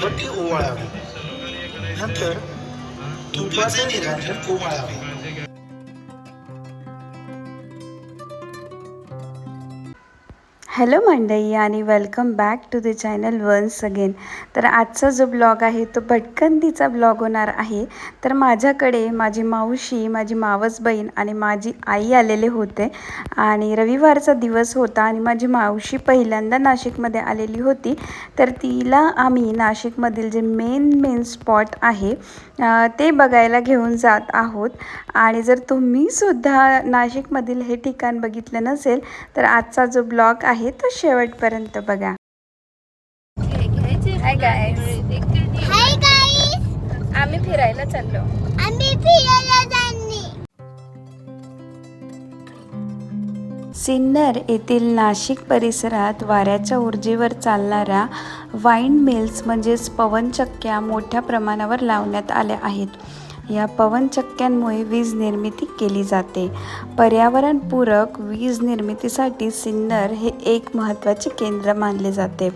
भट्टी ओवाळावी नंतर तुपाचे निरांजन ओवाळावे हॅलो मंडई आणि welcome back to the channel once again. तर आजचा जो ब्लॉग आहे तो भटकंतीचा ब्लॉग होणार आहे. तर माझ्याकडे माझी मावशी माझी मावस बहीण आणि माझी आई आलेले होते आणि रविवारचा दिवस होता आणि माझी मावशी पहिल्यांदा नाशिकमध्ये आलेली होती. तर तिला आम्ही नाशिकमधील जे मेन मेन स्पॉट आहे ते बघायला घेऊन जात आहोत. आणि जर तुम्हीसुद्धा नाशिकमधील हे ठिकाण बघितलं नसेल तर आजचा जो ब्लॉग आहे तो शेवटपर्यंत बघा. हाय आम्ही फिरायला चाललो. आम्ही फिरायला जाणे सिन्नर येथील नाशिक परिसरात वाऱ्याच्या ऊर्जेवर चालणाऱ्या वाईन मिल्स म्हणजेच पवनचक्क्या मोठ्या प्रमाणावर लावण्यात आल्या आहेत. या पवनचक्क्यांमुळे वीज निर्मिती केली जाते. पर्यावरणपूरक वीज निर्मितीसाठी सिन्नर हे एक महत्त्वाचे केंद्र मानले जाते.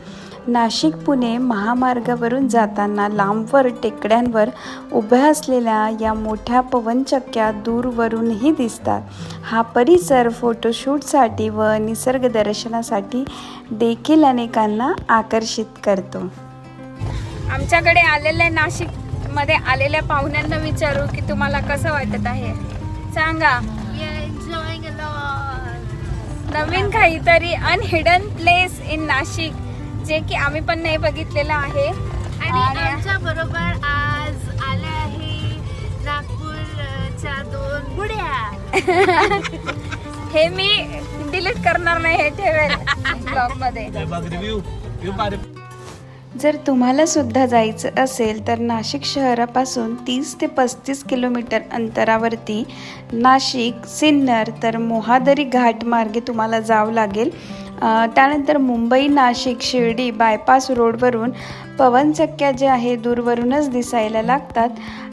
नाशिक पुणे महामार्गावरून जाताना लांबवर टेकड्यांवर उभ्या असलेल्या या मोठ्या पवनचक्क्या दूरवरूनही दिसतात. हा परिसर फोटोशूटसाठी व निसर्ग दर्शनासाठी देखील अनेकांना आकर्षित करतो. आमच्याकडे आलेल्या नाशिकमध्ये आलेल्या पाहुण्यांना विचारू की तुम्हाला कसं वाटत आहे. सांगा. एन्जॉयिंग नवीन काहीतरी अनहिडन प्लेस इन नाशिक जे की आम्ही पण नाही बघितलेलं आहे. आणि आमच्या बरोबर आज आल्या आहे नागपूरच्या दोन बुड्या हे मी डिलीट करणार नाही हे ठेवेल ब्लॉगमध्ये. जर तुम्हाला सुद्धा जायचं असेल तर नाशिक शहरापासून तीस ते पस्तीस किलोमीटर अंतरावरती नाशिक सिन्नर तर मोहादरी घाट मार्गे तुम्हाला जावं लागेल. त्यानंतर मुंबई नाशिक शिर्डी बायपास रोडवरून पवनचक्क्या जे आहे दूरवरूनच दिसायला लागतात.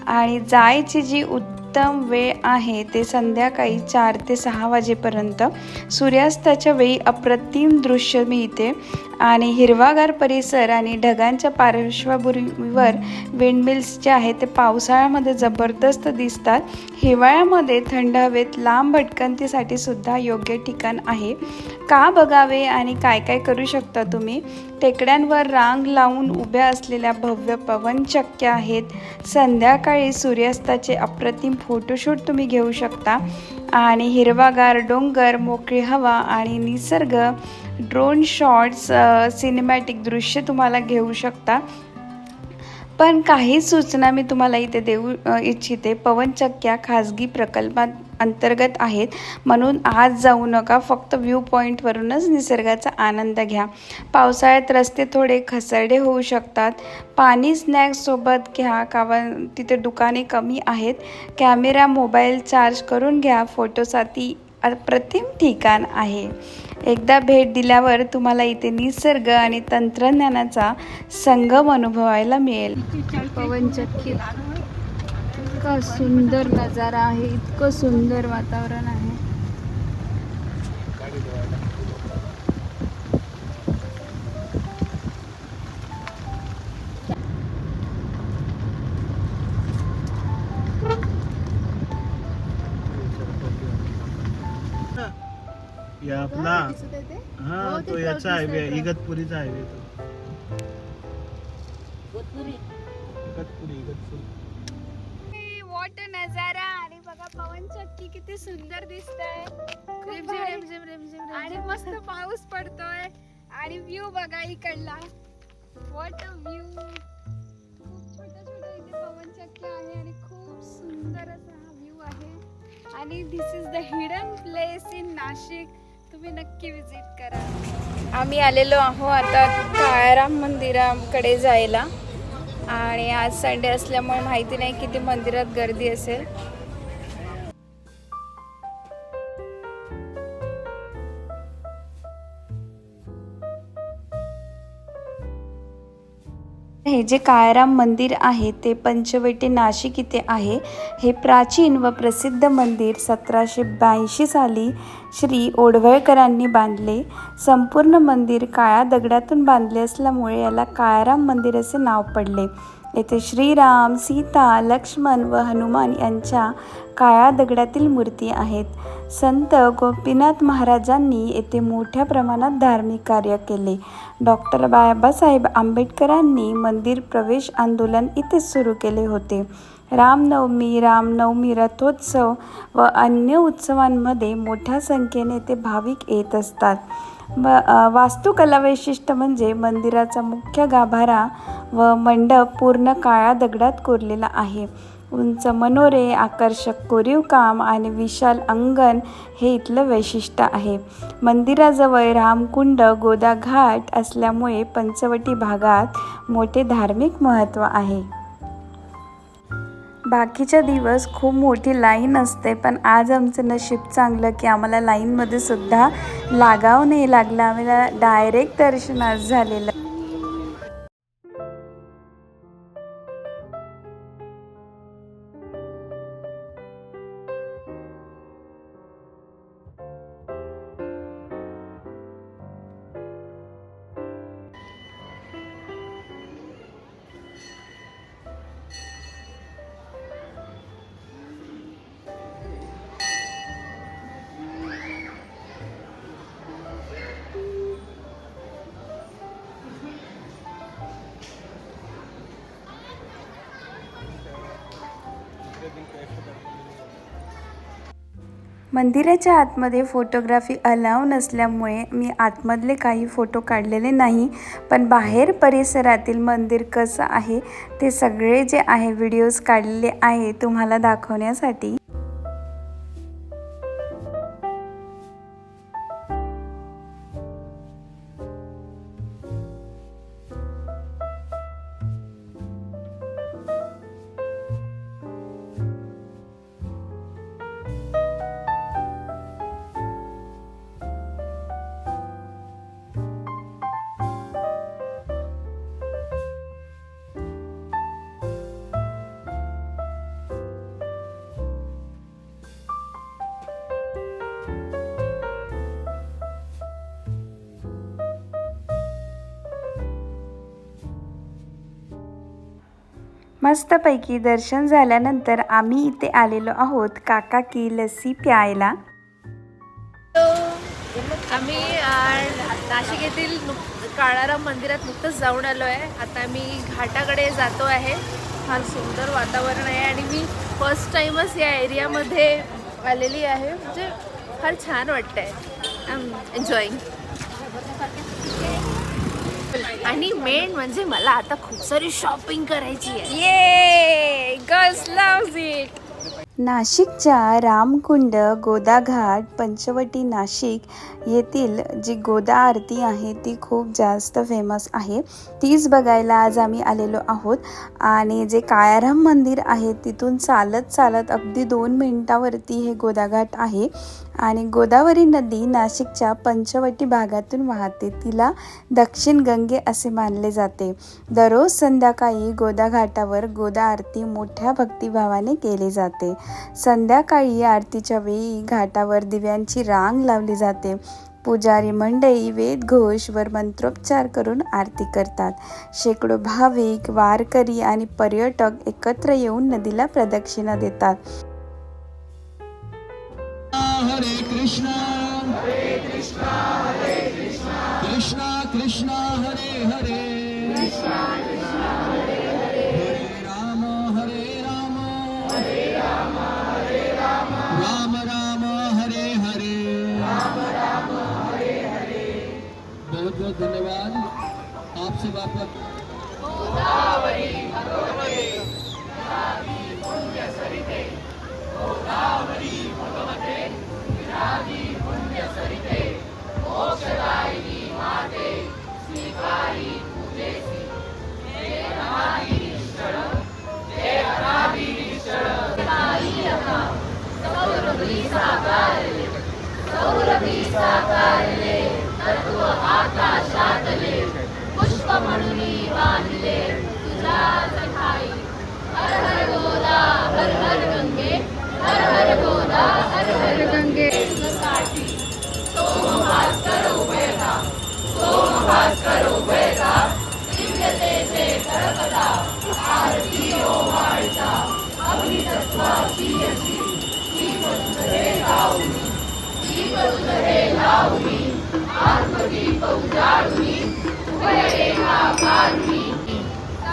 आणि जायची जी उत्तम वेळ आहे. ते संध्याकाळी चार ते सहा वाजेपर्यंत. सूर्यास्ताच्या वेळी अप्रतिम दृश्य मिळते. आणि हिरवागार परिसर आणि ढगांच्या पार्श्वभूमीवर विंडमिल्स जे आहेत ते पावसाळ्यामध्ये जबरदस्त दिसतात. हिवाळ्यामध्ये थंड हवेत लांब भटकंतीसाठी सुद्धा योग्य ठिकाण आहे. का बघावे आणि काय काय करू शकता तुम्ही? टेकड्यांवर रांग लावून उभ्या असलेल्या भव्य पवनचक्क्या आहेत. संध्याकाळी सूर्यास्ताचे अप्रतिम फोटोशूट तुम्ही घेऊ शकता. आणि हिरवागार डोंगर मोकळी हवा आणि निसर्ग ड्रोन शॉट्स सिनेमॅटिक दृश्य तुम्हाला घेऊ शकता. पण काही सूचना मी तुम्हाला इथे देऊ इच्छिते. पवनचक्क्या खाजगी प्रकल्पात अंतर्गत आहेत. म्हणून आज जाऊ नका. फक्त व्ह्यू पॉईंटवरूनच निसर्गाचा आनंद घ्या. पावसाळ्यात रस्ते थोडे खसरडे होऊ शकतात. पाणी स्नॅक्ससोबत घ्या कारण तिथे दुकाने कमी आहेत. कॅमेरा मोबाईल चार्ज करून घ्या. फोटोसाठी अप्रतिम ठिकाण आहे. एकदा भेट दिल्यावर तुम्हाला इथे निसर्ग आणि तंत्रज्ञानाचा संगम अनुभवायला मिळेल. पवनचक्की इतका सुंदर नजारा आहे इतकं सुंदर वातावरण आहे. आपला हा हो, तो याचा हायवे इगतपुरीचा हायवे तो. इगतपुरी? इगतपुरी वॉट नजारा. आणि बघा पवनचक्की किती सुंदर दिसतंय. खूप भारी. आणि मस्त पाऊस पडतोय. आणि व्ह्यू बघा इकडला. वॉट अ व्ह्यू खूप छोट्या छोट्या इथे पवनचक्की आहे आणि खूप सुंदर असा हा व्ह्यू आहे. आणि this is the hidden place in Nashik तुम्ही नक्की विजिट करा. आम्ही आलेलो आहो आता काळाराम मंदिराकडे जायला. आणि आज संडे असल्यामुळे माहिती नाही किती मंदिरात गर्दी असेल. हे जे काळाराम मंदिर आहे ते पंचवटी नाशिक इथे आहे. हे प्राचीन व प्रसिद्ध मंदिर सतराशे ब्याऐंशी साली श्री ओढवळकरांनी बांधले. संपूर्ण मंदिर काळ्या दगडातून बांधले असल्यामुळे याला काळाराम मंदिर असे नाव पडले. येथे श्रीराम सीता लक्ष्मण व हनुमान यांच्या काळ्या दगडातील मूर्ती आहेत. संत गोपीनाथ महाराजांनी येथे मोठ्या प्रमाणात धार्मिक कार्य केले. डॉक्टर बाबासाहेब आंबेडकरांनी मंदिर प्रवेश आंदोलन इथे सुरू केले होते. रामनवमी रामनवमी रथोत्सव व अन्य उत्सवांमध्ये मोठ्या संख्येने ते भाविक येत असतात. व वास्तुकला वैशिष्ट्य म्हणजे मंदिराचा मुख्य गाभारा व मंडप पूर्ण काळ्या दगडात कोरलेला आहे. उंच मनोरे आकर्षक कोरीव काम आणि विशाल अंगण हे इथलं वैशिष्ट्य आहे. मंदिराजवळ रामकुंड गोदा घाट असल्यामुळे पंचवटी भागात मोठे धार्मिक महत्त्व आहे. बाकीच्या दिवस खूप मोठी लाईन असते पण आज आमचं नशीब चांगलं की आम्हाला लाईनमध्ये सुद्धा लागाव नाही लागलं. आम्हाला डायरेक्ट दर्शन आज झालेलं मंदिराच्या आतमध्ये फोटोग्राफी अलाव नसल्यामुळे मी आतमधले काही फोटो काढलेले नाही पण बाहेर परिसरातील मंदिर कसं आहे ते सगळे जे आहे व्हिडिओज काढलेले आहे तुम्हाला दाखवण्यासाठी. मस्तपैकी दर्शन झाल्यानंतर आम्ही इथे आलेलो आहोत काका की लस्सी प्यायला. आम्ही नाशिक येथील काळाराम मंदिरात नुकतंच जाऊन आलो आहे. आता मी घाटाकडे जातो आहे. फार सुंदर वातावरण आहे आणि मी फर्स्ट टाईमच या एरियामध्ये आलेली आहे. म्हणजे फार छान वाटतं आहे आय एम एन्जॉईंग आणि मेन म्हणजे मला आता खूप सारी शॉपिंग करायची आहे. ये गर्ल्स इट नाशिकच्या रामकुंड गोदाघाट पंचवटी नाशिक येथील जी गोदा आरती आहे ती खूप जास्त फेमस आहे. तीच बघायला आज आम्ही आलेलो आहोत. आणि जे काळाराम मंदिर आहे तिथून चालत चालत अगदी दोन मिनिटावरती हे गोदाघाट आहे. आणि गोदावरी नदी नाशिकच्या पंचवटी भागातून वाहते. तिला दक्षिण गंगे असे मानले जाते. दररोज संध्याकाळी गोदा घाटावर गोदा आरती मोठ्या भक्तिभावाने केली जाते. संध्याकाळी आरतीच्या वेळी घाटावर दिव्यांची रांग लावली जाते. पुजारी मंडळी वेदघोष वर मंत्रोपचार करून आरती करतात. शेकडो भाविक वारकरी आणि पर्यटक एकत्र येऊन नदीला प्रदक्षिणा देतात. हरे कृष्णा। हरे कृष्णा हरे कृष्णा कृष्णा कृष्णा हरे हरे। हरे राम हरे राम। हरे राम हरे राम राम राम हरे हरे। राम राम हरे हरे बहुत बहुत धन्यवाद आपसे वापस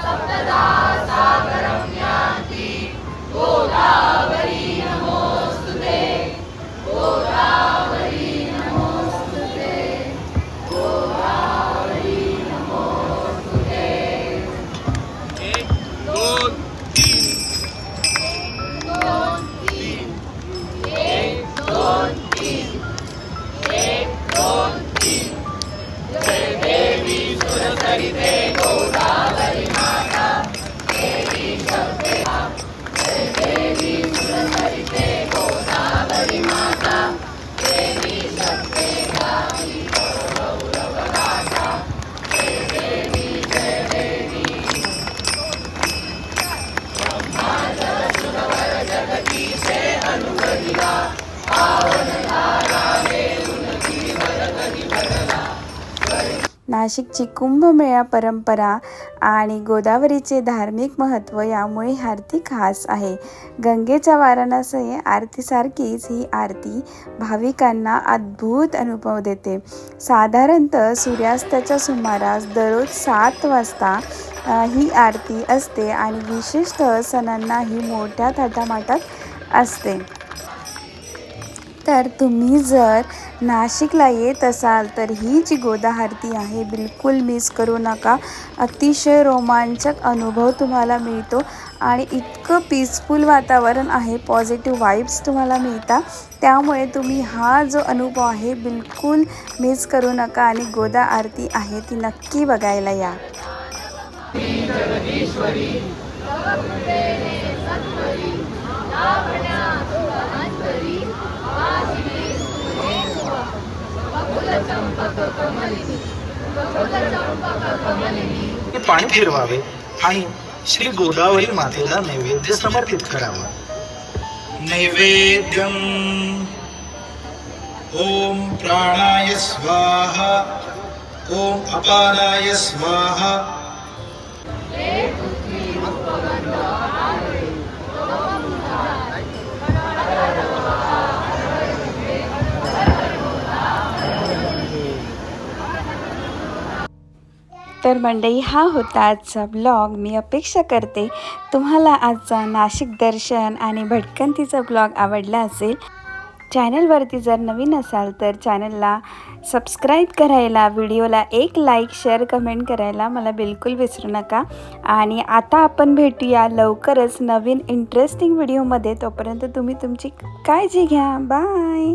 सप्तदा सागरं याति गोदा नाशिकची कुंभमेळा परंपरा आणि गोदावरीचे धार्मिक महत्त्व यामुळे आरती खास आहे. गंगेच्या वाराणसी आरतीसारखीच ही आरती भाविकांना अद्भुत अनुभव देते. साधारणतः सूर्यास्ताच्या सुमारास दररोज सात वाजता ही आरती असते आणि विशिष्ट सणांना ही मोठ्या थाटामाटात असते. तर तुम्ही जर नाशिकला येत असाल तर ही जी गोदा आरती आहे बिलकुल मिस करू नका. अतिशय रोमांचक अनुभव तुम्हाला मिळतो आणि इतकं पीसफुल वातावरण आहे पॉझिटिव्ह वाईब्स तुम्हाला मिळतात त्यामुळे तुम्ही हा जो अनुभव आहे बिलकुल मिस करू नका आणि गोदा आरती आहे ती नक्की बघायला या. ते पाणी फिरवावे आणि श्री गोदावरी मातेला नैवेद्य समर्पित करावा. नैवेद्यम। ओम प्राणाय स्वाहा। ओम अपानाय स्वाहा। तर मंडळी हा होता आजचा ब्लॉग. मी अपेक्षा करते तुम्हाला आजचा नाशिक दर्शन आणि भटकंतीचा ब्लॉग आवडला असेल. चॅनलवरती जर नवीन असाल तर चॅनलला सबस्क्राईब करायला व्हिडिओला एक लाईक शेअर कमेंट करायला मला बिलकुल विसरू नका. आणि आता आपण भेटूया लवकरच नवीन इंटरेस्टिंग व्हिडिओमध्ये तोपर्यंत तुम्ही तुमची काळजी घ्या. बाय